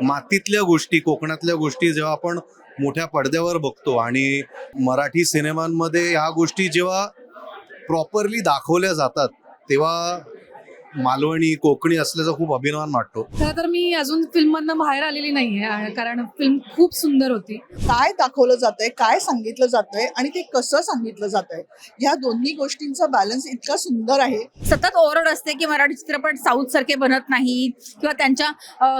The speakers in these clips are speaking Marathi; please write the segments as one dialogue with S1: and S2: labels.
S1: मातीतल्या गोष्टी कोकणातल्या गोष्टी जेव्हा आपण मोठ्या पडद्यावर बघतो आणि मराठी सिनेमांमध्ये ह्या गोष्टी जेव्हा प्रॉपरली दाखवल्या जातात तेव्हा मालवणी कोकणी असल्याचा खूप अभिमान वाटतो.
S2: खरं तर मी अजून फिल्म मधनं बाहेर आलेली नाहीये कारण फिल्म खूप सुंदर होती.
S3: काय दाखवलं जातंय काय सांगितलं जातंय आणि ते कसं सांगितलं जातंय? या दोन्ही गोष्टींचा बॅलन्स इतका सुंदर आहे.
S4: सतत ओरड असते की मराठी चित्रपट साऊथ सारखे बनत नाही किंवा त्यांच्या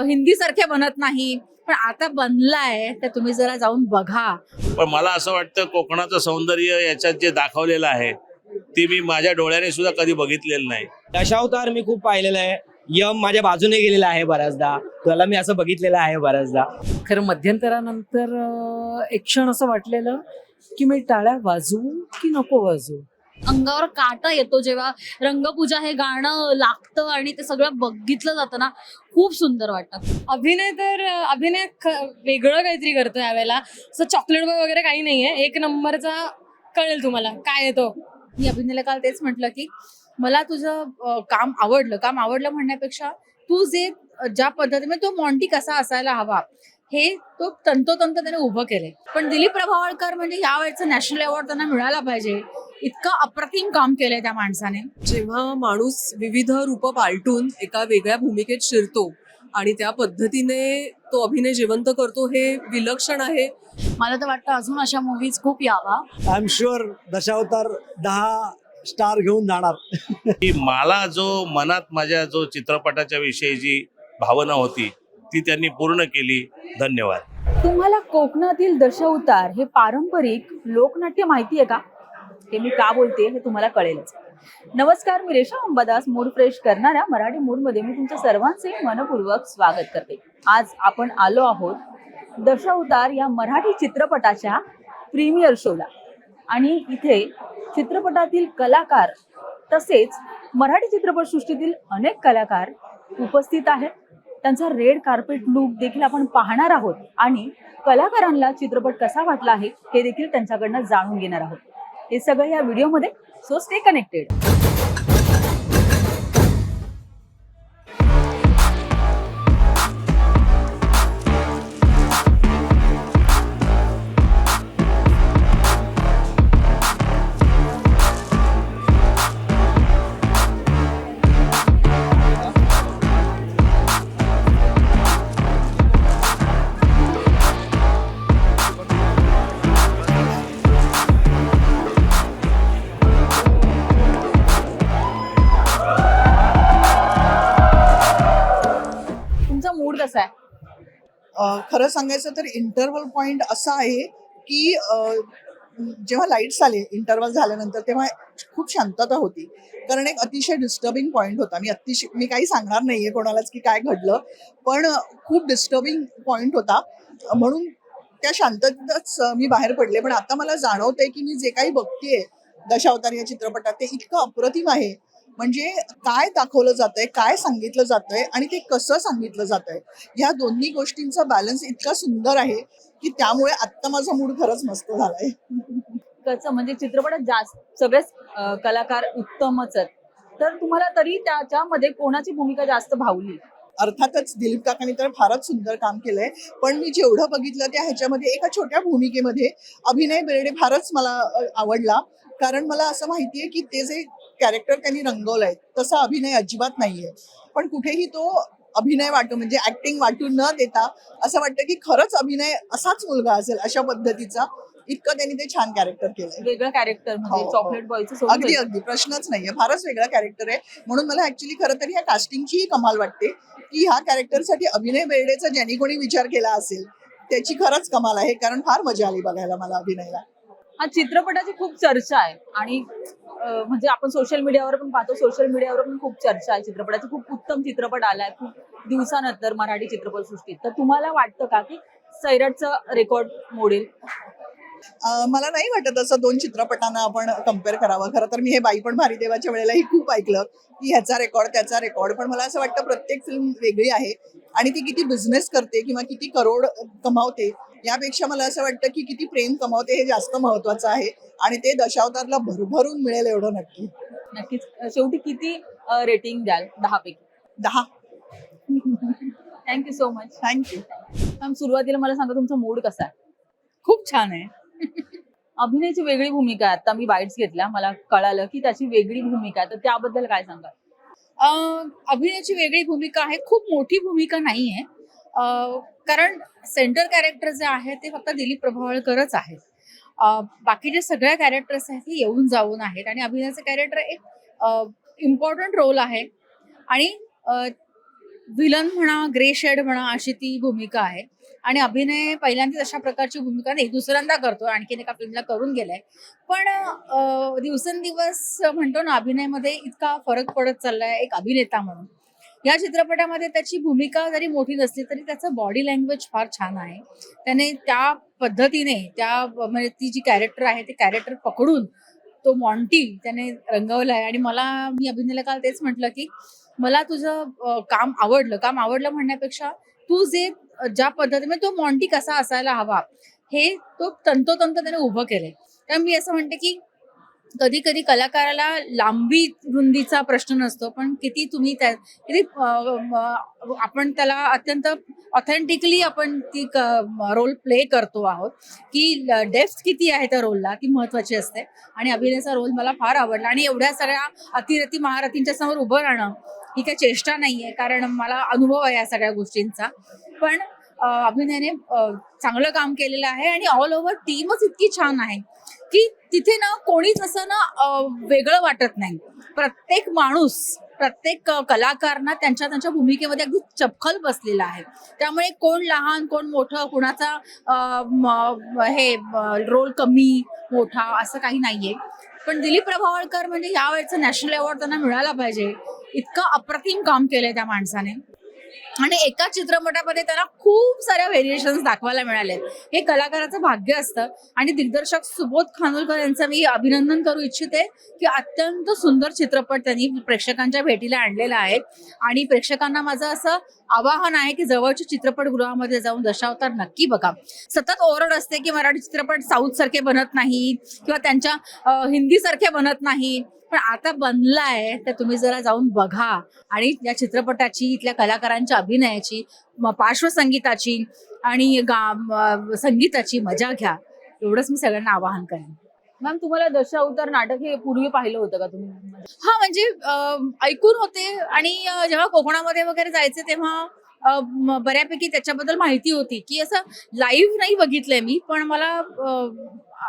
S4: हिंदी सारखे बनत नाही पण आता बनलाय तर तुम्ही जरा जाऊन बघा.
S5: पण मला असं वाटतं कोकणाचं सौंदर्य याच्यात जे दाखवलेलं आहे ते मी माझ्या डोळ्याने सुद्धा कधी बघितलेलं नाही.
S6: दशावतार मी खूप पाहिलेलं आहे. यम माझ्या बाजूने गेलेला आहे बऱ्याचदा. त्याला मी असं बघितलेलं आहे बऱ्याचदा.
S7: खरं मध्यंतरानंतर एक क्षण असं वाटलेलं की मी टाळ्या वाजवू की नको वाजवू?
S4: अंगावर काटा येतो जेव्हा रंगपूजा हे गाणं लागतं आणि ते सगळं बघितलं जातं ना खूप सुंदर वाटतं.
S2: अभिनय तर अभिनय ख- वेगळं काहीतरी करतो यावेळेला. असं चॉकलेट बॉय वगैरे काही नाहीये. एक नंबरचा कळेल तुम्हाला. काय येतो
S4: मी अभिनयला काल तेच म्हटलं की मला तुझं काम आवडलं. काम आवडलं म्हणण्यापेक्षा तू जे ज्या पद्धतीने तो मॉन्टी कसा असायला हवा हे तो तंतोतंत त्याने उभं केलंय. पण दिलीप प्रभावळकर म्हणजे या वेळेचा नॅशनल अवॉर्ड त्यांना मिळाला पाहिजे. इतकं अप्रतिम काम केलंय त्या माणसाने.
S8: जेव्हा माणूस विविध रूप पालटून एका वेगळ्या भूमिकेत शिरतो आणि त्या पद्धतीने तो अभिनय जिवंत करतो हे विलक्षण आहे.
S4: मला तर वाटतं अजून अशा मूवीज खूप यावा.
S9: आय एम शुअर दशावतार दहा स्टार घेऊन जाणार.
S5: की मला जो मनात माझ्या जो चित्रपटाच्या विषयीची भावना होती ती त्यांनी पूर्ण केली. धन्यवाद.
S10: तुम्हाला कोकणातील दशावतार हे पारंपरिक लोकनाट्य माहिती आहे का? हे मी का बोलते हे तुम्हाला कळेलच. नमस्कार मी रेशा अंबादास मूड फ्रेश करणाऱ्या मराठी मूडमध्ये मी तुमच्या सर्वांचे मनपूर्वक स्वागत करते. आज आपण आलो आहोत दशावतार या मराठी चित्रपटाच्या प्रीमियर शोला. आणि इथे चित्रपटातील कलाकार तसेच मराठी चित्रपटसृष्टीतील अनेक कलाकार उपस्थित आहेत. त्यांचा रेड कार्पेट लुक देखील आपण पाहणार आहोत आणि कलाकारांना चित्रपट कसा वाटला आहे हे देखील त्यांच्याकडनं जाणून घेणार आहोत. हे सगळं या व्हिडिओमध्ये सो स्टे कनेक्टेड
S3: खरं सांगायचं तर इंटरवल पॉइंट असा आहे की जेव्हा लाईट्स आले इंटरव्हल झाल्यानंतर तेव्हा खूप शांतता होती. कारण एक अतिशय डिस्टर्बिंग पॉईंट होता. मी अतिशय मी काही सांगणार नाहीये कोणालाच की काय घडलं पण खूप डिस्टर्बिंग पॉईंट होता. म्हणून त्या शांततेतच मी बाहेर पडले. पण आता मला जाणवतंय की मी जे काही बघतेय दशावतार या चित्रपटात ते इतकं अप्रतिम आहे. म्हणजे काय दाखवलं जातंय काय सांगितलं जातंय आणि ते कसं सांगितलं जातंय या दोन्ही गोष्टींचा बॅलन्स इतका सुंदर आहे की त्यामुळे आत्ता माझा मूड खरंच मस्त झालाय.
S10: कसं? म्हणजे चित्रपटात जास्त सगळेच कलाकार उत्तमच आहेत. तर तुम्हाला तरी त्याच्यामध्ये कोणाची भूमिका जास्त भावली?
S3: अर्थातच दिलीप काकांनी तर फारच सुंदर काम केलंय. पण मी जेवढं बघितलं त्या ह्याच्यामध्ये एका छोट्या भूमिकेमध्ये अभिनय बेर्डे फारच मला आवडला. कारण मला असं माहितीये की ते जे कॅरेक्टर त्यांनी रंगवलंय. तसा अभिनय अजिबात नाहीये. पण कुठेही तो अभिनय वाटू म्हणजे ऍक्टिंग वाटू न देता असं वाटतं की खरंच अभिनय असाच मुलगा असेल अशा पद्धतीचा इतकं त्यांनी ते छान कॅरेक्टर केलंय.
S10: वेगळं कॅरेक्टर म्हणजे
S3: हो,
S10: चॉकलेट
S3: हो.
S10: बॉयचं
S3: अगदी अगदी. प्रश्नच नाहीये. फारच वेगळा कॅरेक्टर आहे. म्हणून मला ऍक्च्युली खरं तर ह्या कास्टिंगचीही कमाल वाटते की ह्या कॅरेक्टरसाठी अभिनय बेर्डेचा ज्यांनी कोणी विचार केला असेल त्याची खरंच कमाल आहे. कारण फार मजा आली बघायला मला अभिनयला.
S10: हा चित्रपटाची खूप चर्चा आहे. आणि म्हणजे आपण सोशल मीडियावर पण पाहतो सोशल मीडियावर पण खूप चर्चा आहे. चित्रपटाची खूप उत्तम चित्रपट आलाय. खूप दिवसानंतर मराठी चित्रपटसृष्टीत. तर तुम्हाला वाटतं का की सैराटचं रेकॉर्ड मोडेल?
S3: मला नाही वाटत असं दोन चित्रपटांना आपण कंपेअर करावं. खरं तर मी हे बाई पण भारी देवाच्या वेळेलाही खूप ऐकलं की ह्याचा रेकॉर्ड त्याचा रेकॉर्ड पण मला असं वाटतं प्रत्येक फिल्म वेगळी आहे आणि ती किती बिझनेस करते किंवा किती करोड कमावते यापेक्षा मला असं वाटतं की किती प्रेम कमावते हे जास्त महत्वाचं आहे आणि ते दशावतारला भरभरून मिळेल एवढं नक्की.
S10: नक्कीच. शेवटी किती रेटिंग द्याल? दहा. पैकी
S3: दहा
S10: thank you so much
S3: thank you
S10: ma'am सुरुवातीला मला सांगा तुमचा मूड कसा आहे?
S4: खूप छान आहे.
S10: अभिनयची वेगळी भूमिका आहे. आता मी बाईट्स घेतल्या. मला कळालं की त्याची वेगळी भूमिका आहे. तर त्याबद्दल काय सांगा
S4: अभिनयाची वेगळी भूमिका आहे. खूप मोठी भूमिका नाही आहे कारण सेंटर कॅरेक्टर जे आहे ते फक्त दिलीप प्रभावळकरच आहेत. बाकीचे सगळ्या कॅरेक्टर्स आहेत ते येऊन जाऊन आहेत. आणि अभिनयाचं कॅरेक्टर एक इम्पॉर्टंट रोल आहे. आणि विलन म्हणा ग्रे शेड म्हणा अशी ती भूमिका आहे. आणि अभिनय पहिल्यांदाच अशा प्रकारची भूमिका नाही दुसऱ्यांदा करतो आणखीन एका फिल्मला करून गेलाय. पण दिवसेंदिवस म्हणतो ना अभिनयमध्ये इतका फरक पडत चाललाय एक अभिनेता म्हणून. या चित्रपटामध्ये त्याची भूमिका जरी मोठी नसली तरी त्याचं बॉडी लँग्वेज फार छान आहे. त्याने त्या पद्धतीने त्या म्हणजे ती जी कॅरेक्टर आहे ते कॅरेक्टर पकडून तो मॉन्टी त्याने रंगवला आहे आणि मला मी अभिनयला काल तेच म्हटलं की मला तुझं काम आवडलं. काम आवडलं म्हणण्यापेक्षा तू जे ज्या पद्धतीने तो मॉन्टी कसा असायला हवा हे तो तंतोतंत त्याने उभं केलंय. त्यामुळे मी असं म्हणते की कधी कधी कलाकाराला लांबी रुंदीचा प्रश्न नसतो पण किती तुम्ही त्या किती आपण त्याला अत्यंत ऑथेंटिकली आपण ती रोल प्ले करतो आहोत. की डेप्थ किती आहे त्या रोलला ती महत्वाची असते. आणि अभिनयाचा रोल मला फार आवडला. आणि एवढ्या सगळ्या अतिरथी महारथींच्या समोर उभं राहणं ही काही चेष्टा नाहीये कारण मला अनुभव आहे या सगळ्या गोष्टींचा. पण अभिनयाने चांगलं काम केलेलं आहे आणि ऑल ओव्हर टीमच इतकी छान आहे. की तिथे ना कोणीच असं ना वेगळं वाटत नाही. प्रत्येक माणूस प्रत्येक कलाकारांना त्यांच्या त्यांच्या भूमिकेमध्ये अगदी चपखल बसलेला आहे. त्यामुळे कोण लहान कोण मोठं कुणाचा हे रोल कमी मोठा असं काही नाहीये. पण दिलीप प्रभावळकर म्हणजे यावेळेचं नॅशनल अवॉर्ड त्यांना मिळाला पाहिजे. इतकं अप्रतिम काम केलंय त्या माणसाने. आणि एका चित्रपटामध्ये त्याला खूप साऱ्या व्हेरिएशन्स दाखवायला मिळाले. हे कलाकाराचं भाग्य असतं. आणि दिग्दर्शक सुबोध खानोलकर यांचं मी अभिनंदन करू इच्छिते की अत्यंत सुंदर चित्रपट त्यांनी प्रेक्षकांच्या भेटीला आणलेला आहे. आणि प्रेक्षकांना माझं असं आवाहन आहे की जवळच्या चित्रपटगृहामध्ये जाऊन दशावतार नक्की बघा. सतत ओरड असते की मराठी चित्रपट साऊथ सारखे बनत नाही किंवा त्यांच्या हिंदी सारखे बनत नाही. पण आता बनलाय तर तुम्ही जरा जाऊन बघा. आणि या चित्रपटाची इथल्या कलाकारांच्या अभिनयाची पार्श्वसंगीताची आणि गा संगीताची मजा घ्या. एवढंच मी सगळ्यांना आवाहन करेन.
S10: मॅम तुम्हाला दशावतार नाटक हे पूर्वी पाहिलं होतं का तुम्ही?
S4: हा म्हणजे ऐकून होते आणि जेव्हा कोकणामध्ये वगैरे जायचे तेव्हा बऱ्यापैकी त्याच्याबद्दल माहिती होती की असं लाईव्ह नाही बघितलंय मी पण मला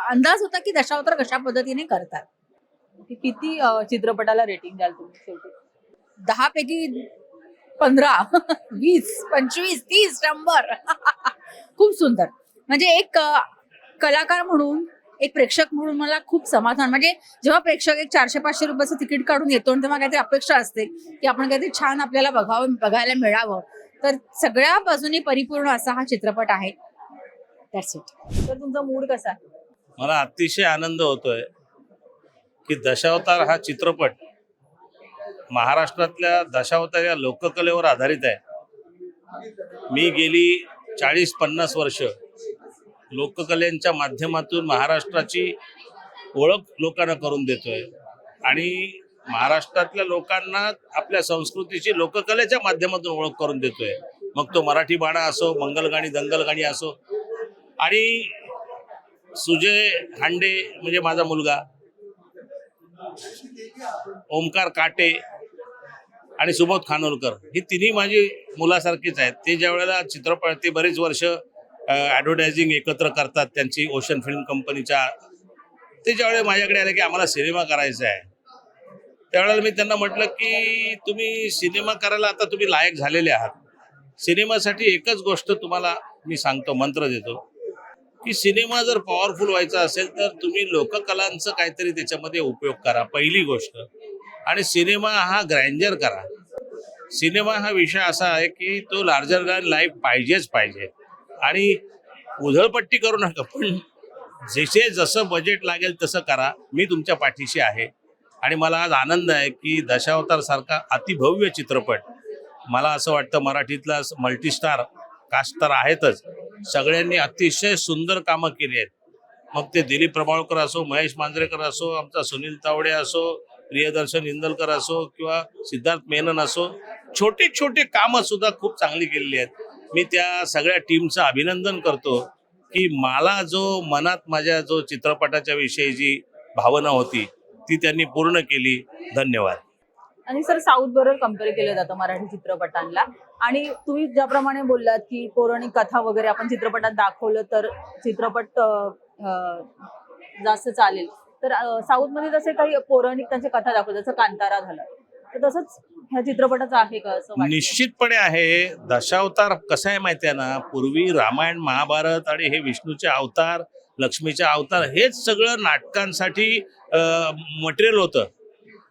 S4: अंदाज होता की दशावतार कशा पद्धतीने करतात.
S10: किती चित्रपटाला रेटिंग द्याल तुम्ही शेवटी?
S4: दहा पैकी पंधरा वीस पंचवीस तीस शंभर. खूप सुंदर. म्हणजे एक कलाकार म्हणून एक प्रेक्षक म्हणून मला खूप समाधान. म्हणजे जेव्हा प्रेक्षक एक चारशे पाचशे रुपयाचं तिकीट काढून येतो तेव्हा काहीतरी अपेक्षा असते की आपण काहीतरी छान आपल्याला बघावं बघायला मिळावं. तर सगळ्या बाजूनी परिपूर्ण असा हा चित्रपट आहे. दॅट्स इट
S10: तर तुमचा मूड कसा? आहे
S5: मला अतिशय आनंद होतोय की दशावतार हा चित्रपट महाराष्ट्रातल्या दशावतार या लोककलेवर आधारित आहे. मी गेली चाळीस पन्नास वर्ष लोककलेच्या माध्यमातून महाराष्ट्राची ओळख लोकांना करून देतोय. आणि महाराष्ट्रातल्या लोकांना आपल्या संस्कृतीची लोककलेच्या माध्यमातून ओळख करून देतोय. मग तो मराठी बाणा असो मंगलगाणी दंगलगाणी असो. आणि सुजय हांडे म्हणजे माझा मुलगा ओमकार काटे आणि सुबोध खानोलकर ही तिन्ही माझी मुलासारखीच आहेत. ते ज्या वेळेला चित्रपट ते बरेच वर्ष ॲडव्हर्टायझिंग एकत्र करतात त्यांची ओशन फिल्म कंपनीच्या ते ज्यावेळेला माझ्याकडे आले की आम्हाला सिनेमा करायचा आहे. त्यावेळेला मी त्यांना म्हटलं की तुम्ही सिनेमा करायला आता तुम्ही लायक झालेले आहात. सिनेमासाठी एकच गोष्ट तुम्हाला मी सांगतो मंत्र देतो. की सिनेमा जर पॉवरफुल व्हायचा असेल तर तुम्ही लोककलांचं काहीतरी त्याच्यामध्ये उपयोग करा. पहिली गोष्ट. आणि सिनेमा हा ग्रँजर करा. सिनेमा हा विषय असा आहे की तो लार्जर दॅन लाईफ पाहिजेच पाहिजे. आणि उधळपट्टी करू नका पण जसे जसं बजेट लागेल तसं करा. मी तुमच्या पाठीशी आहे. आणि मला आज आनंद आहे की दशावतारसारखा अतिभव्य चित्रपट मला असं वाटतं मराठीतला मल्टीस्टार कास्ट तर आहेतच. सगळ्यांनी अतिशय सुंदर कामं केली आहेत. मग ते दिलीप प्रभावळकर असो महेश मांजरेकर असो आमचा सुनील तावडे असो प्रियदर्शन इंदलकर असो किंवा सिद्धार्थ मेनन असो छोटे छोटे कामं सुद्धा खूप चांगली केलेली आहेत. मी त्या सगळ्या टीमचं अभिनंदन करतो की मला जो मनात माझ्या जो चित्रपटाच्या विषयी जी भावना होती ती त्यांनी पूर्ण केली. धन्यवाद.
S10: आणि सर साऊथ बरोबर कंपेअर केलं जातं मराठी चित्रपटांना आणि तुम्ही ज्याप्रमाणे बोललात की पौराणिक कथा वगैरे आपण चित्रपटात दाखवलं तर चित्रपट जास्त चालेल. तर साऊथमध्ये जसे काही पौराणिक त्यांच्या कथा दाखवतात जसं कांतारा झाला तर तसंच ह्या चित्रपटाचं आहे का असं
S5: निश्चितपणे आहे. दशावतार कसं आहे माहिती आहे ना? पूर्वी रामायण महाभारत आणि हे विष्णूचे अवतार लक्ष्मीचे अवतार हेच सगळं नाटकांसाठी मटेरियल होतं.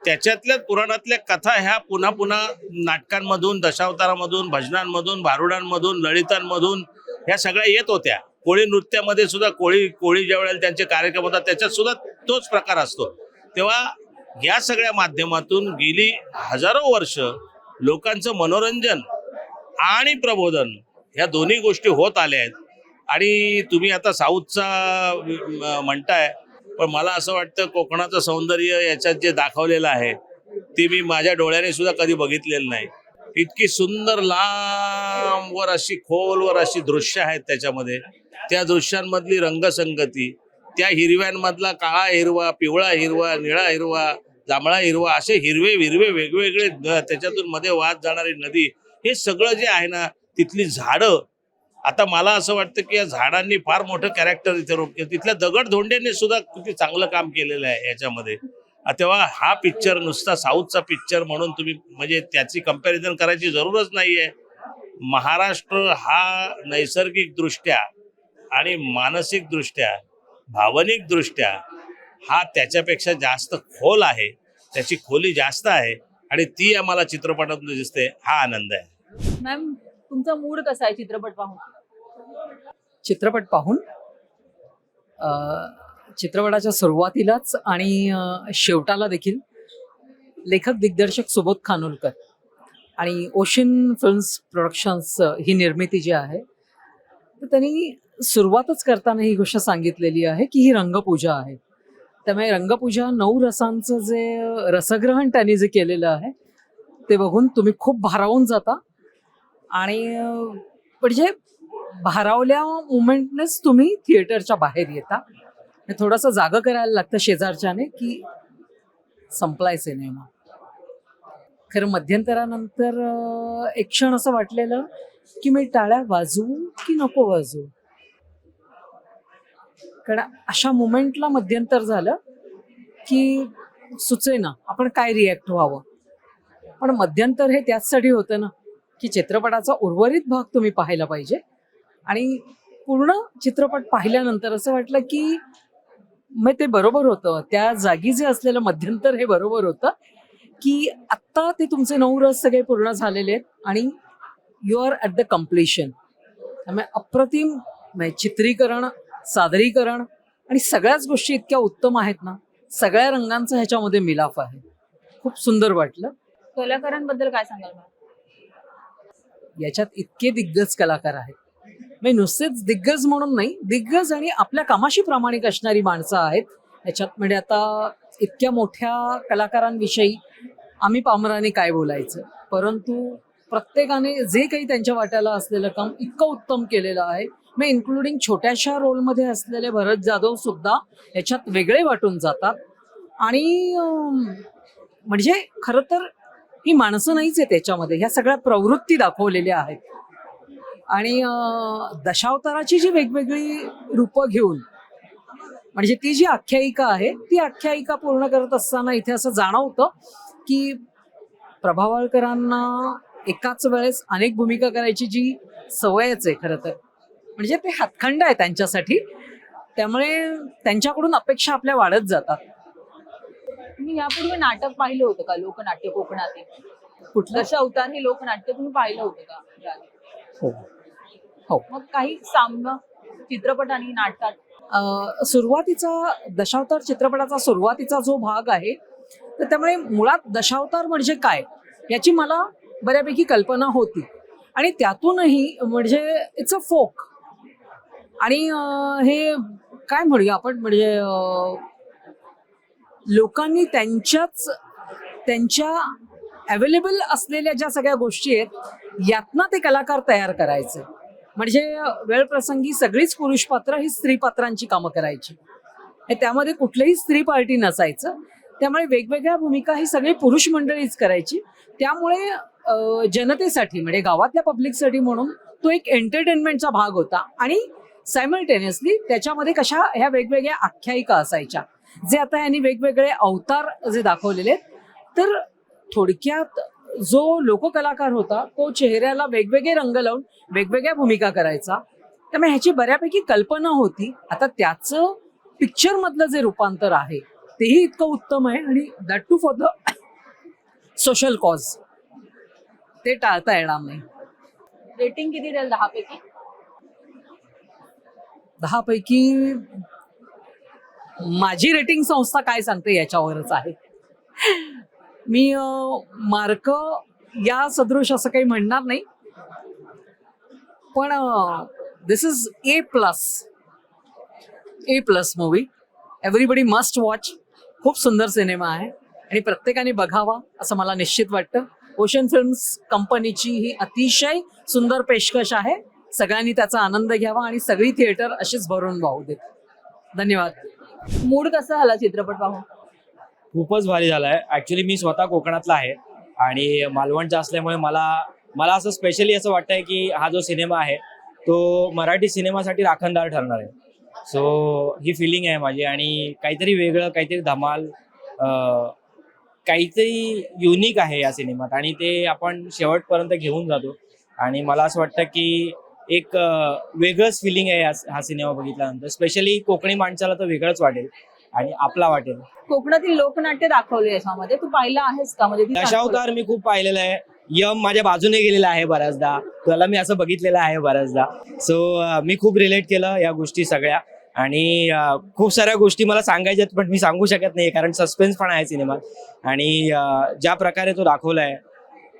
S5: त्याच्यातल्या पुराणातल्या कथा ह्या पुन्हा पुन्हा नाटकांमधून दशावतारामधून भजनांमधून भारुडांमधून ललितांमधून ह्या सगळ्या येत होत्या. कोळी नृत्यामध्ये सुद्धा कोळी कोळी ज्या वेळेला त्यांचे कार्यक्रम होतात त्याच्यात सुद्धा तोच प्रकार असतो. तेव्हा या सगळ्या माध्यमातून गेली हजारो वर्ष लोकांचं मनोरंजन आणि प्रबोधन ह्या दोन्ही गोष्टी होत आल्या आहेत. आणि तुम्ही आता साऊथचा म्हणताय पण मला असं वाटतं कोकणाचं सौंदर्य याच्यात जे दाखवलेलं आहे ते मी माझ्या डोळ्याने सुद्धा कधी बघितलेलं नाही. इतकी सुंदर लांबवर अशी खोलवर अशी दृश्य आहेत त्याच्यामध्ये. त्या दृश्यांमधली रंगसंगती त्या हिरव्यांमधला काळा हिरवा पिवळा हिरवा निळा हिरवा जांभळा हिरवा असे हिरवे हिरवे वेगवेगळे त्याच्यातून मध्ये वाहत जाणारी नदी हे सगळं जे आहे ना तिथली झाडं आता मला असं वाटतं की या झाडांनी फार मोठं कॅरेक्टर इथे रोप केलं तिथल्या दगडधोंड्यांनी सुद्धा किती चांगलं काम केलेलं आहे याच्यामध्ये. तेव्हा हा पिक्चर नुसता साऊथचा पिक्चर म्हणून तुम्ही म्हणजे त्याची कंपॅरिझन करायची जरूरच आहे महाराष्ट्र हा नैसर्गिकदृष्ट्या आणि मानसिक दृष्ट्या भावनिक दृष्ट्या हा त्याच्यापेक्षा जास्त खोल आहे त्याची खोली जास्त आहे आणि ती आम्हाला चित्रपटातून दिसते हा आनंद आहे.
S10: मॅम तुमचा मूड कसा आहे चित्रपट पाहून?
S7: चित्रपट पाहून? अ, चित्रपटाच्या सुरुवातीलाच आणि शेवटाला देखील लेखक दिग्दर्शक सुबोध खानोलकर आणि ओशन फिल्म्स प्रोडक्शन्स ही निर्मिती जी आहे तर त्यांनी सुरुवातच करताना ही गोष्ट सांगितलेली आहे की ही रंगपूजा आहे. त्यामुळे रंगपूजा नऊ रसांचं जे रसग्रहण त्यांनी जे केलेलं आहे ते बघून तुम्ही खूप भारावून जाता. आणि म्हणजे भारावल्या मुमेंटनेच तुम्ही थिएटरच्या बाहेर येता. हे थोडंसं जागं करायला लागतं शेजारच्याने की संपलाय सिनेमा खरं मध्यंतरानंतर एक क्षण असं वाटलेलं की मी टाळ्या वाजवू की नको वाजवू? कारण अशा मुमेंटला मध्यंतर झालं की सुचेना आपण काय रिॲक्ट व्हावं? पण मध्यंतर हे त्याचसाठी होतं ना की चित्रपटाचा उर्वरित भाग तुम्ही पाहायला पाहिजे. आणि पूर्ण चित्रपट पाहिल्यानंतर असं वाटलं की मग ते बरोबर होतं. त्या जागी जे असलेलं मध्यंतर हे बरोबर होतं की आत्ता ते तुमचे नऊ रस सगळे पूर्ण झालेले आहेत आणि you are at the completion त्यामुळे अप्रतिम म्हणजे चित्रीकरण सादरीकरण आणि सगळ्याच गोष्टी इतक्या उत्तम आहेत ना सगळ्या रंगांचा ह्याच्यामध्ये मिलाफ आहे. खूप सुंदर वाटलं.
S10: कलाकारांबद्दल काय सांगाल
S7: याच्यात इतके दिग्गज कलाकार आहेत. म्हणजे नुसतेच दिग्गज म्हणून नाही दिग्गज आणि आपल्या कामाशी प्रामाणिक असणारी माणसं आहेत. याच्यात म्हणजे आता इतक्या मोठ्या कलाकारांविषयी आम्ही पामराने काय बोलायचं? परंतु प्रत्येकाने जे काही त्यांच्या वाट्याला असलेलं काम इतकं उत्तम केलेलं आहे. मग इन्क्लुडिंग छोट्याशा रोलमध्ये असलेले भरत जाधव सुद्धा याच्यात वेगळे वाटून जातात. आणि म्हणजे खरं तर ही माणसं नाहीच आहे त्याच्यामध्ये ह्या सगळ्या प्रवृत्ती दाखवलेल्या आहेत. आणि दशावताराची जी वेगवेगळी रूपं घेऊन म्हणजे ती जी आख्यायिका आहे ती आख्यायिका पूर्ण करत असताना इथे असं जाणवतं की प्रभावळकरांना एकाच वेळेस अनेक भूमिका करायची जी सवयच आहे खरं तर. म्हणजे ते हातखंड आहे त्यांच्यासाठी. त्यामुळे त्यांच्याकडून अपेक्षा आपल्या वाढत जातात.
S10: तुम्ही यापूर्वी नाटक पाहिलं होतं का? लोकनाट्य कोकणातील.
S7: कुठलं?
S10: दश अवतार हे लोकनाट्य तुम्ही पाहिलं होतं का?
S7: हो. हो.
S10: मग काही साम्य चित्रपट आणि नाटकात?
S7: अ, सुरुवातीचा दशावतार चित्रपटाचा सुरुवातीचा जो भाग आहे तर त्यामुळे मुळात दशावतार म्हणजे काय? याची मला बऱ्यापैकी कल्पना होती. आणि त्यातूनही म्हणजे इट्स अ फोक आणि हे काय म्हणूया आपण? म्हणजे लोकांनी त्यांच्याच त्यांच्या अवेलेबल असलेल्या ज्या सगळ्या गोष्टी आहेत यातनं ते कलाकार तयार करायचे. म्हणजे वेळ प्रसंगी सगळीच पुरुष पात्र ही स्त्री पात्रांची कामं करायची. त्यामध्ये कुठलंही स्त्री पार्टी नसायचं. त्यामुळे वेगवेगळ्या भूमिका ही सगळी पुरुष मंडळीच करायची. त्यामुळे जनतेसाठी म्हणजे गावातल्या पब्लिकसाठी म्हणून तो एक एंटरटेनमेंटचा भाग होता. आणि सायमल्टेनियसली त्याच्यामध्ये कशा ह्या वेगवेगळ्या आख्यायिका असायच्या. जे आता यांनी वेगवेगळे अवतार जे दाखवलेले तर थोडक्यात जो लोककलाकार होता तो चेहऱ्याला वेगवेगळे रंग लावून वेगवेगळ्या भूमिका करायचा. त्यामुळे ह्याची बऱ्यापैकी कल्पना होती. आता त्याचं पिक्चर मधलं जे रूपांतर आहे तेही इतकं उत्तम आहे आणि that too for the social cause ते टाळता येणार नाही.
S10: रेटिंग किती द्याल दहा दहापैकी
S7: दहा पैकी माझी रेटिंग संस्था काय सांगते याच्यावरच आहे. मी मार्क या सदृश असं काही म्हणणार नाही. पण this is A plus A plus movie everybody must watch खूप सुंदर सिनेमा आहे. आणि प्रत्येकाने बघावा असं मला निश्चित वाटतं. ओशन फिल्म्स कंपनीची ही अतिशय सुंदर पेशकश आहे. सगळ्यांनी त्याचा आनंद घ्यावा आणि सगळी थिएटर अशीच भरून वाहू देत. धन्यवाद.
S10: मूड कसा झाला चित्रपट पाहून?
S6: खूपच भारी झालाय. ऍक्च्युली मी स्वतः कोकणातला आहे आणि मालवणचा असल्यामुळे मला मला असं स्पेशली असं वाटतंय की हा जो सिनेमा आहे तो मराठी सिनेमासाठी राखणदार ठरणार आहे. सो ही फिलिंग आहे माझी आणि काहीतरी वेगळं काहीतरी धमाल काहीतरी युनिक आहे या सिनेमात आणि ते आपण शेवटपर्यंत घेऊन जातो. आणि मला असं वाटतं की एक वेगळंच फिलिंग आहे हा सिनेमा बघितल्यानंतर. स्पेशली कोकणी माणसाला तर वेगळंच वाटेल आणि आपला वाटेल.
S10: कोकणातील लोकनाट्य दाखवले याच्यामध्ये. तू पाहिलं आहेस का? म्हणजे दाखवली.
S6: दशावतार मी खूप पाहिलेलं आहे. यम माझ्या बाजूने गेलेला आहे बऱ्याचदा. त्याला मी असं बघितलेलं आहे बऱ्याचदा. सो मी खूप रिलेट केलं या गोष्टी सगळ्या. आणि खूप साऱ्या गोष्टी मला सांगायच्यात पण मी सांगू शकत नाही कारण सस्पेन्स पण आहे सिनेमात. आणि ज्या प्रकारे तो दाखवलाय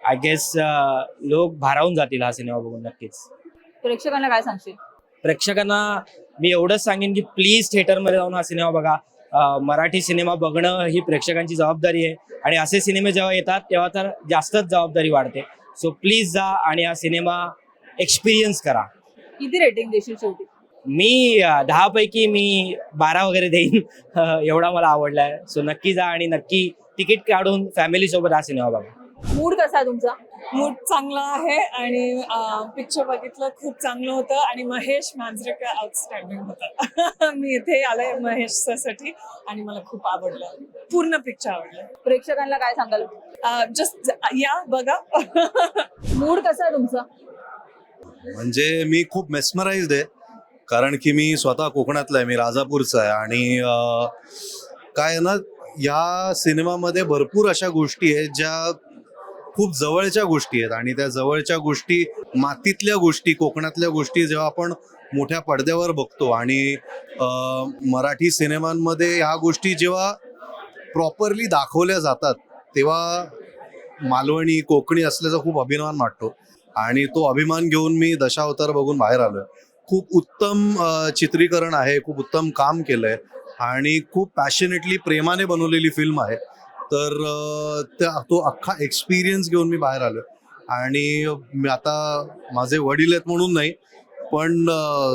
S6: आय गेस लोक भारावून जातील हा सिनेमा बघून नक्कीच.
S10: प्रेक्षकांना काय सांगशील?
S6: प्रेक्षकांना मी एवढंच सांगेन की प्लीज थिएटरमध्ये जाऊन हा सिनेमा बघा. मराठी सिनेमा बघणं ही प्रेक्षकांची जबाबदारी आहे. आणि असे सिनेमे जेव्हा येतात तेव्हा तर जास्तच जबाबदारी वाढते. सो प्लीज जा आणि हा सिनेमा एक्सपिरियन्स करा.
S10: किती रेटिंग देशील शेवटी?
S6: मी अं, दहापैकी मी बारा वगैरे देईन. एवढा मला आवडलाय. सो नक्की जा आणि नक्की तिकीट काढून फॅमिली सोबत हा सिनेमा बघा.
S10: मूड कसा आहे तुमचा?
S11: मूड चांगला आहे आणि पिक्चर बघितलं खूप चांगलं होतं आणि महेश मांजरेकर आउटस्टँडिंग होता. मी इथे आले महेशसाठी आणि मला खूप आवडलं. पूर्ण पिक्चर आवडलं.
S10: प्रेक्षकांना काय सांगाल?
S11: जस्ट या बघा.
S10: मूड कसा आहे तुमचा?
S1: म्हणजे मी खूप मेस्मराइज्ड आहे कारण की मी स्वतः कोकणातला आहे मी राजापूरचा आहे आणि काय आहे ना या सिनेमामध्ये भरपूर अशा गोष्टी आहेत ज्या खूप जवळच्या गोष्टी आहेत आणि त्या जवळच्या गोष्टी मातीतल्या गोष्टी कोकणातल्या गोष्टी जेव्हा आपण मोठ्या पडद्यावर बघतो आणि मराठी सिनेमांमध्ये ह्या गोष्टी जेव्हा प्रॉपरली दाखवल्या जातात तेव्हा मालवणी कोकणी असल्याचा खूप अभिमान वाटतो. आणि तो अभिमान घेऊन मी दशावतार बघून बाहेर आलोय. खूप उत्तम चित्रीकरण आहे खूप उत्तम काम केलंय आणि खूप पॅशनेटली प्रेमाने बनवलेली फिल्म आहे. तर त्या- तो अख्खा एक्सपिरियन्स घेऊन मी बाहेर आलो आणि मी आता माझे वडील आहेत म्हणून नाही पण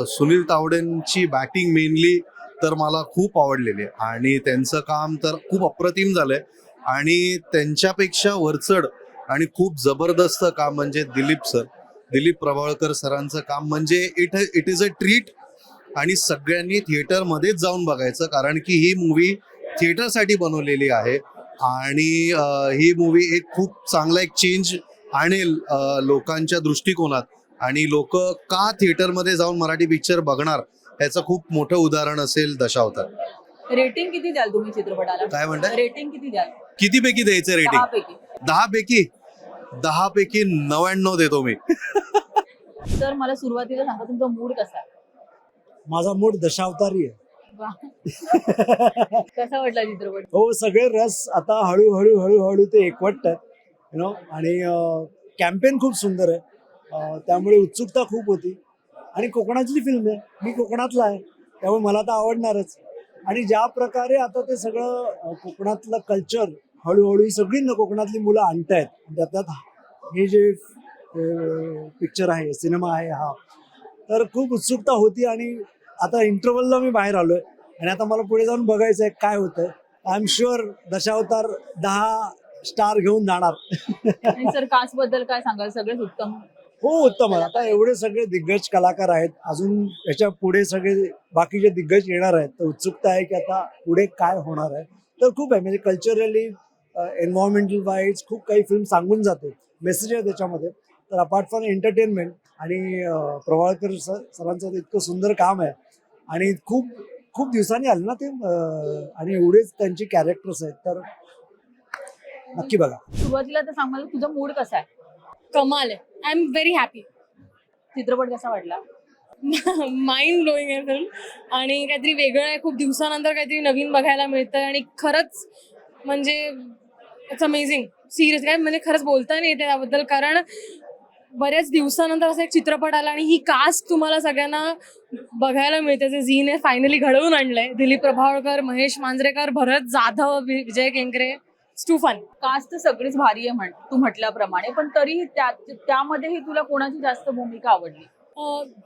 S1: सुनील तावडेंची बॅटिंग मेनली तर मला खूप आवडलेली आहे. आणि त्यांचं काम तर खूप अप्रतिम झालंय. आणि त्यांच्यापेक्षा वरचढ आणि खूप जबरदस्त काम म्हणजे दिलीप सर. दिलीप प्रभाळकर सरांचं काम म्हणजे it it is a treat आणि सगळ्यांनी थिएटरमध्येच जाऊन बघायचं. कारण की ही मूवी थिएटरसाठी बनवलेली आहे. आणि ही मूवी एक खूप चांगला एक चेंज आणेल लोकांच्या दृष्टिकोनात. आणि लोक का थिएटरमध्ये जाऊन मराठी पिक्चर बघणार याचं खूप मोठं उदाहरण असेल दशावतार.
S10: रेटिंग किती द्याल तुम्ही चित्रपटाला?
S1: काय म्हणताय?
S10: रेटिंग किती द्याल?
S1: कितीपैकी द्यायचं
S10: दहा
S1: रेटिंग
S10: पैकी
S1: दहा पैकी दहा पैकी नव्याण्णव देतो मी.
S10: तर मला सुरुवातीला सांगा तुमचा मूड कसा
S9: माझा मूड दशावतारी आहे.
S10: कसा वाटला चित्रपट?
S9: हो सगळे रस आता हळूहळू हळूहळू ते एकवटतात यु नो आणि कॅम्पेन खूप सुंदर आहे. त्यामुळे उत्सुकता खूप होती. आणि कोकणातली फिल्म आहे मी कोकणातला आहे त्यामुळे मला तर आवडणारच. आणि ज्या प्रकारे आता ते सगळं कोकणातलं कल्चर हळूहळू ही सगळी न कोकणातली मुलं आणतायत. त्यात त्यात हे जे पिक्चर आहे सिनेमा आहे हा. तर खूप उत्सुकता होती आणि आता इंटरव्हलला मी बाहेर आलोय. आणि आता मला पुढे जाऊन बघायचं आहे काय होतंय. आय एम शुअर दशावतार दहा स्टार घेऊन जाणार.
S10: आणि सर कास्टबद्दल काय सांगाल? सगळेच उत्तम.
S9: हो उत्तम आहे. आता एवढे सगळे दिग्गज कलाकार आहेत. अजून याच्यापुढे सगळे बाकीचे दिग्गज येणार आहेत तर उत्सुकता आहे की आता पुढे काय होणार आहे. तर खूप आहे. म्हणजे कल्चरली एन्व्हायरमेंटल वाईज खूप काही फिल्म सांगून जाते. मेसेज आहे त्याच्यामध्ये. तर अपार्ट फ्रॉम एंटरटेनमेंट आणि अं, प्रवाळकर सर सरांचं इतकं सुंदर काम आहे. आणि खूप खूप दिवसांनी आले ना ते आणि एवढेच त्यांचे कॅरेक्टर्स आहेत तर नक्की बघा.
S10: सुरुवातीला तर सांग मला तुझा मूड कसा आहे?
S2: कमाल आहे. आय एम व्हेरी हॅपी
S10: चित्रपट कसा वाटला?
S2: माइंड ब्लोईंग आहे फिल्म आणि काहीतरी वेगळं आहे खूप दिवसानंतर काहीतरी नवीन बघायला मिळतंय आणि खरंच म्हणजे इट्स अमेझिंग सिरियस काय म्हणजे खरंच बोलता नाही येते त्याबद्दल कारण बऱ्याच दिवसानंतर असा एक चित्रपट आला आणि ही कास्ट तुम्हाला सगळ्यांना बघायला मिळते. जे झीने फायनली घडवून आणलंय. Dilip Prabhavalkar Mahesh Manjrekar Bharat Jadhav Vijay Kenkre too fun
S10: cast तर सगळीच भारी आहे म्हण तू म्हटल्याप्रमाणे. पण तरीही त्या त्यामध्येही तुला कोणाची जास्त भूमिका आवडली?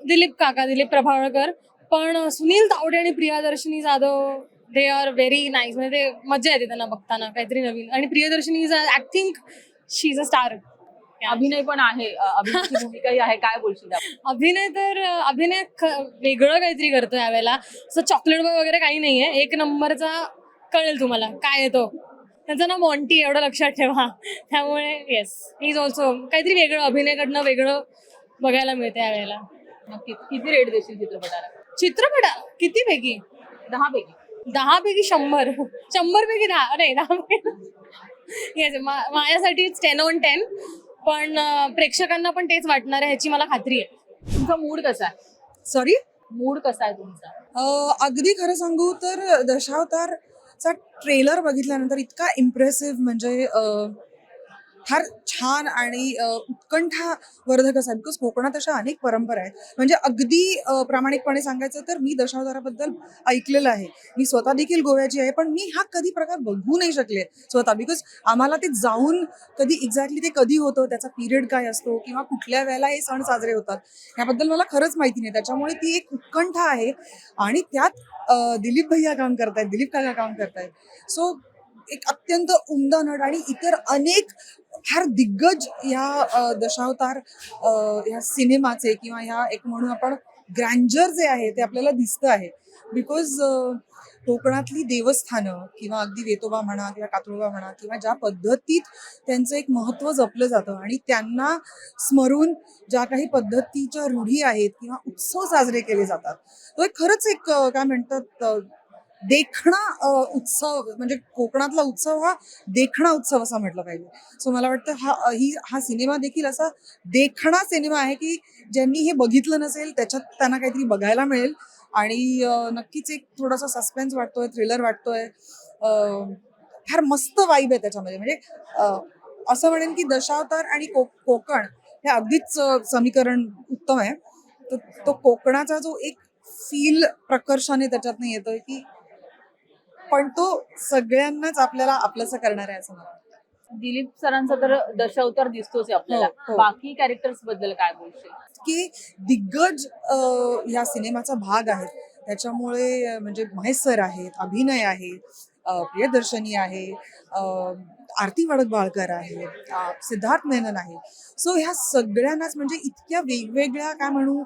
S2: दिलीप काका दिलीप प्रभावळकर. पण सुनील तावडे आणि Priyadarshini Jadhav they are very nice म्हणजे ते मजा येते त्यांना बघताना काहीतरी नवीन. आणि Priyadarshini is I think she is a star
S10: अभिनय पण आहे. अभिनयाची भूमिकाही आहे. काय बोलशील?
S2: अभिनय तर अभिनय वेगळं काहीतरी करतो यावेळेला. असं चॉकलेट बॉय वगैरे काही नाहीये. एक नंबरचा कळेल तुम्हाला. काय येतो त्यांचं नाव मॉन्टी एवढं लक्षात ठेवा. त्यामुळे येस इज ऑल्सो काहीतरी वेगळं अभिनयकडनं वेगळं बघायला मिळतं यावेळेला.
S10: नक्कीच. किती रेट देशील चित्रपटाला?
S2: चित्रपट? किती पैकी?
S10: दहा पैकी.
S2: दहा पैकी शंभर. शंभर पैकी दहा. नाही दहा पैकी. येस माझ्यासाठी टेन ऑन टेन पण प्रेक्षकांना पण तेच वाटणार आहे ह्याची मला खात्री आहे.
S10: तुमचा मूड कसा आहे?
S3: सॉरी
S10: मूड कसा आहे तुमचा?
S3: अ, अगदी खरं सांगू तर दशावतारचा ट्रेलर बघितल्यानंतर इतका इम्प्रेसिव्ह म्हणजे अ, फार छान आणि अ, उत्कंठावर्धक असा बिकॉज कोकणात अशा अनेक परंपरा आहेत. म्हणजे अगदी प्रामाणिकपणे सांगायचं तर मी दशावताराबद्दल ऐकलेलं आहे. मी स्वतः देखील गोव्याची आहे पण मी हा कधी प्रकार बघू नाही शकले स्वतः बिकॉज आम्हाला ते जाऊन कधी एक्झॅक्टली ते कधी होतं त्याचा पिरियड काय असतो किंवा कुठल्या वेळेला हे सण साजरे होतात ह्याबद्दल मला खरंच माहिती नाही. त्याच्यामुळे ती एक उत्कंठा आहे आणि त्यात दिलीप भैया काम करतायत दिलीप काका काम करतायत. सो एक अत्यंत उमदा नट आणि इतर अनेक फार दिग्गज ह्या दशावतार या ह्या सिनेमाचे किंवा ह्या एक म्हणून आपण ग्रँजर जे आहे ते आपल्याला दिसतं आहे. बिकॉज कोकणातली देवस्थानं किंवा अगदी वेतोबा म्हणा किंवा कातळोबा म्हणा किंवा ज्या पद्धतीत त्यांचं एक महत्त्व जपलं जातं आणि त्यांना स्मरून ज्या काही पद्धतीच्या रूढी आहेत किंवा उत्सव साजरे केले जातात. तो एक खरंच एक काय म्हणतात देखणा उत्सव म्हणजे कोकणातला उत्सव हा देखणा उत्सव असा म्हटलं पाहिजे. सो मला वाटतं हा ही हा सिनेमा देखील असा देखणा सिनेमा आहे की ज्यांनी हे बघितलं नसेल त्याच्यात त्यांना काहीतरी बघायला मिळेल. आणि नक्कीच एक थोडासा सस्पेन्स वाटतोय थ्रिलर वाटतोय. फार मस्त वाईब आहे त्याच्यामध्ये. म्हणजे असं म्हणेन की दशावतार आणि को कोकण हे अगदीच समीकरण उत्तम आहे. तर तो कोकणाचा जो एक फील प्रकर्षाने त्याच्यातनं येतोय की पण तो सगळ्यांनाच आपल्याला आपलंसं करणार आहे असं मला वाटतं.
S10: दिलीप सरांचा तर दशावतार दिसतोच आहे आपल्याला
S3: हो, हो.
S10: बाकी कॅरेक्टर्सबद्दल काय बोलशील
S3: की दिग्गज अ, ह्या सिनेमाचा भाग आहेत त्याच्यामुळे अ, म्हणजे महेश सर आहेत अभिनय आहे अ, प्रियदर्शनी आहे अ, आरती वडकबाळकर आहे सिद्धार्थ मेनन आहे. सो ह्या सगळ्यांनाच म्हणजे इतक्या वेगवेगळ्या काय म्हणू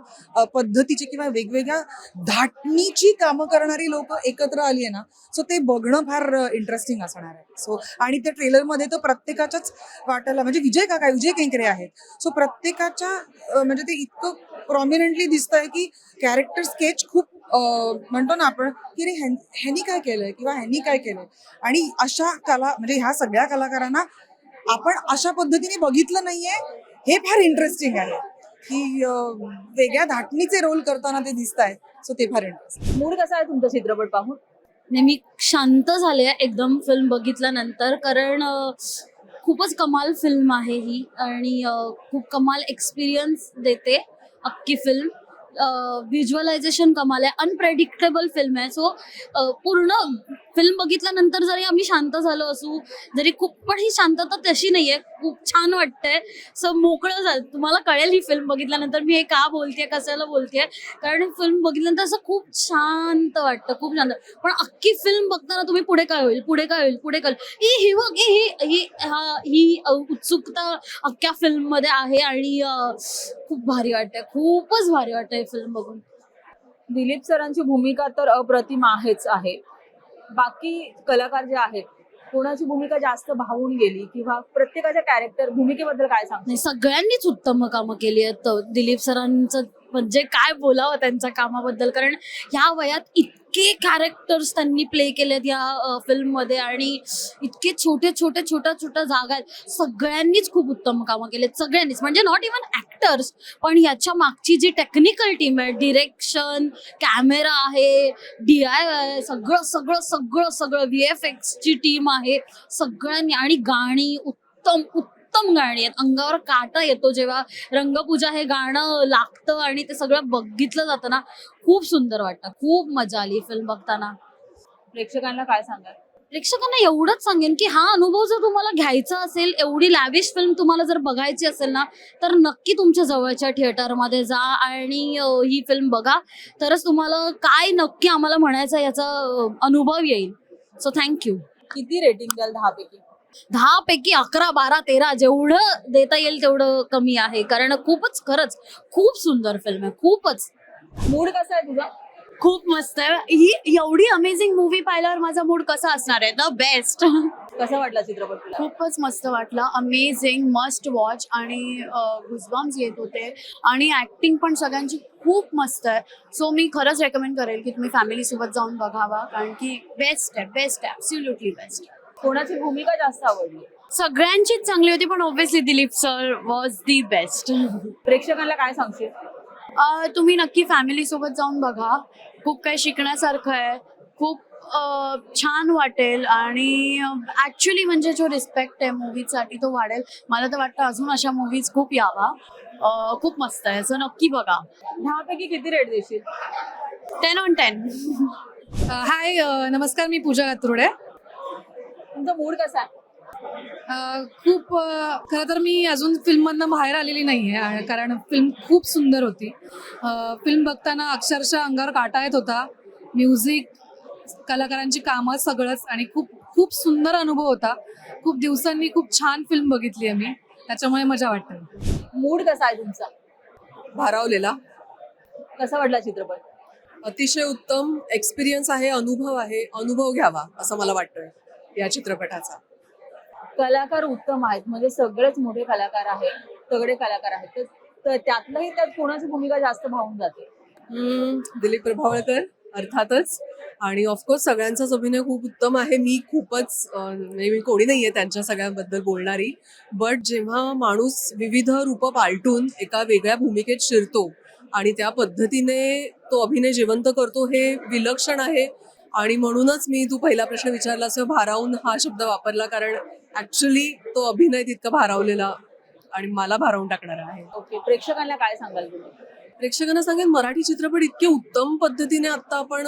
S3: पद्धतीची किंवा वेगवेगळ्या धाटणीची कामं करणारी लोक एकत्र आली आहे ना सो ते बघणं फार इंटरेस्टिंग असणार आहे. सो आणि त्या ट्रेलरमध्ये तर प्रत्येकाच्याच वाटायला म्हणजे विजय काका विजय केंकरे आहेत. सो प्रत्येकाच्या म्हणजे ते इतकं प्रॉमिनंटली दिसतंय की कॅरेक्टर स्केच खूप म्हणतो ना आपण की रे ह्यां- ह्यांनी काय केलंय किंवा ह्यांनी काय केलंय? आणि अशा कला म्हणजे ह्या सगळ्या कलाकारांना आपण अशा पद्धतीने बघितलं नाहीये हे फार इंटरेस्टिंग आहे. की वेगळ्या धाटणीचे रोल करताना ते दिसत आहेत सो ते फार इंटरेस्टिंग
S10: मूड कसा आहे तुमचा चित्रपट पाहून?
S12: नाही मी शांत झाले एकदम फिल्म बघितल्यानंतर कारण खूपच कमाल फिल्म आहे ही आणि खूप कमाल एक्सपिरियन्स देते अख्खी फिल्म व्हिज्युअलायझेशन कमाल आहे. अनप्रेडिक्टेबल फिल्म आहे. सो पूर्ण फिल्म बघितल्यानंतर जरी आम्ही शांत झालो असू जरी खूप पण ही शांतता तशी नाहीये. खूप छान वाटतंय. सो मोकळं झालं. तुम्हाला कळेल ही फिल्म बघितल्यानंतर मी हे का बोलतेय कशाला बोलतेय? कारण फिल्म बघितल्यानंतर असं खूप शांत वाटतं. खूप शांत. पण अख्खी फिल्म बघताना तुम्ही पुढे काय होईल? पुढे काय होईल? पुढे काय होईल? ही ही बघ ही ही हा- ही उत्सुकता अख्ख्या फिल्ममध्ये आहे आणि खूप भारी वाटतंय. खूपच भारी वाटतंय. फिल्म बघून.
S10: दिलीप सरांची भूमिका तर अप्रतिम आहेच आहे. बाकी कलाकार जे आहेत कोणाची भूमिका जास्त भावून गेली किंवा प्रत्येकाच्या कॅरेक्टर भूमिकेबद्दल काय सांग
S12: नाही सगळ्यांनीच उत्तम कामं केली आहेत. दिलीप सरांचं म्हणजे काय बोलावं त्यांच्या कामाबद्दल? कारण ह्या वयात इतके कॅरेक्टर्स त्यांनी प्ले केलेत या फिल्ममध्ये आणि इतके छोटे छोटे छोट्या छोट्या जागा आहेत. सगळ्यांनीच खूप उत्तम कामं केलेत सगळ्यांनीच. म्हणजे नॉट इवन ऍक्टर्स पण याच्या मागची जी टेक्निकल टीम आहे डिरेक्शन कॅमेरा आहे डी आय आहे सगळं सगळं सगळं सगळं व्ही एफ ची टीम आहे सगळ्यांनी. आणि गाणी उत्तम उत्तम गाणी आहेत. अंगावर काटा येतो जेव्हा रंगपूजा हे गाणं लागतं आणि ते सगळं बघितलं जातं ना खूप सुंदर वाटतं. खूप मजा आली फिल्म बघताना.
S10: प्रेक्षकांना काय सांगाल?
S12: प्रेक्षकांना एवढंच सांगेन की हा अनुभव जर तुम्हाला घ्यायचा असेल एवढी लॅविश फिल्म तुम्हाला जर बघायची असेल ना तर नक्की तुमच्या जवळच्या थिएटरमध्ये जा आणि ही फिल्म बघा. तरच तुम्हाला काय नक्की आम्हाला म्हणायचं याचा अनुभव येईल. सो थँक्यू
S10: किती रेटिंग द्याल दहा पैकी
S12: दहा पैकी अकरा बारा तेरा जेवढं देता येईल तेवढं कमी आहे. कारण खूपच खरंच खूप सुंदर फिल्म आहे. खूपच.
S10: मूड कसा आहे तुझा?
S12: खूप मस्त आहे. ही एवढी अमेझिंग मूवी पाहिल्यावर माझा मूड कसा असणार आहे? द बेस्ट
S10: कसा वाटला चित्रपट
S12: खूपच मस्त वाटलं. अमेझिंग मस्ट वॉच आणि गुजबॉम्स येत होते. आणि ऍक्टिंग पण सगळ्यांची खूप मस्त आहे. सो मी खरंच रेकमेंड करेल की तुम्ही फॅमिली सोबत जाऊन बघावा. कारण की बेस्ट आहे बेस्ट आहे. ॲब्स्युल्युटली बेस्ट
S10: कोणाची भूमिका जास्त आवडली?
S12: सगळ्यांचीच चांगली होती पण obviously Dilip sir was the best
S10: प्रेक्षकांना काय सांगशील?
S12: अ, तुम्ही नक्की फॅमिली सोबत जाऊन बघा. खूप काही शिकण्यासारखं आहे. खूप छान वाटेल आणि ऍक्च्युली म्हणजे जो रिस्पेक्ट आहे मूवीसाठी तो वाढेल. मला तर वाटतं अजून अशा मूवीज खूप यावा. खूप मस्त आहे. सो नक्की बघा.
S10: दहा पैकी किती रेट देशील?
S12: टेन ऑन टेन
S11: हाय नमस्कार मी पूजा कातुर्डे
S10: तुमचा मूड कसा आहे?
S11: खूप खरं तर मी अजून फिल्ममधनं बाहेर आलेली नाही आहे कारण फिल्म खूप सुंदर होती. फिल्म बघताना अक्षरशः अंगावर काटा येत होता. म्युझिक कलाकारांची कामं सगळंच आणि खूप खूप सुंदर अनुभव होता. खूप दिवसांनी खूप छान फिल्म बघितली आहे मी. त्याच्यामुळे मजा वाटते.
S10: मूड कसा आहे तुमचा?
S8: भारावलेला.
S10: कसा वाटला चित्रपट?
S8: अतिशय उत्तम एक्सपिरियन्स आहे अनुभव आहे अनुभव घ्यावा असं मला वाटतंय. या चित्रपटाचा.
S10: कलाकार उत्तम आहेत. म्हणजे सगळेच मोठे कलाकार आहेत तगडे कलाकार आहेत. तर- त्यातलंही त्यात कोणाची भूमिका जास्त भावून जाते?
S8: दिलीप प्रभावळकर अर्थातच. आणि ऑफकोर्स सगळ्यांचाच अभिनय खूप उत्तम आहे. मी खूपच म्हणजे मी कोणी नाहीये त्यांच्या सगळ्यांबद्दल बोलणारी. बट जेव्हा माणूस विविध रूप पालटून एका वेगळ्या भूमिकेत शिरतो आणि त्या पद्धतीने तो अभिनय जिवंत करतो हे विलक्षण आहे. आणि म्हणूनच मी तू पहिला प्रश्न विचारला असं भारावून हा शब्द वापरला कारण ऍक्च्युली तो अभिनय तितका भारावलेला आणि मला भारावून टाकणारा आहे.
S10: ओके प्रेक्षकांना काय सांगाल तुम्ही?
S8: प्रेक्षकांना सांगेन मराठी चित्रपट इतके उत्तम पद्धतीने आता आपण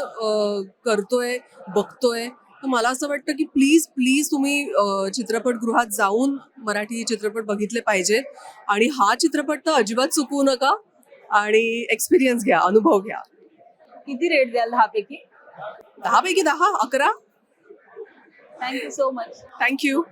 S8: करतोय बघतोय. तर मला असं वाटतं की प्लीज प्लीज तुम्ही चित्रपटगृहात जाऊन मराठी चित्रपट बघितले पाहिजेत. आणि हा चित्रपट तर अजिबात चुकवू नका आणि एक्सपिरियन्स घ्या अनुभव घ्या.
S10: किती रेट द्याल दहा पैकी
S8: दहा पैकी दहा अकरा
S10: थँक्यू सो मच
S8: थँक्यू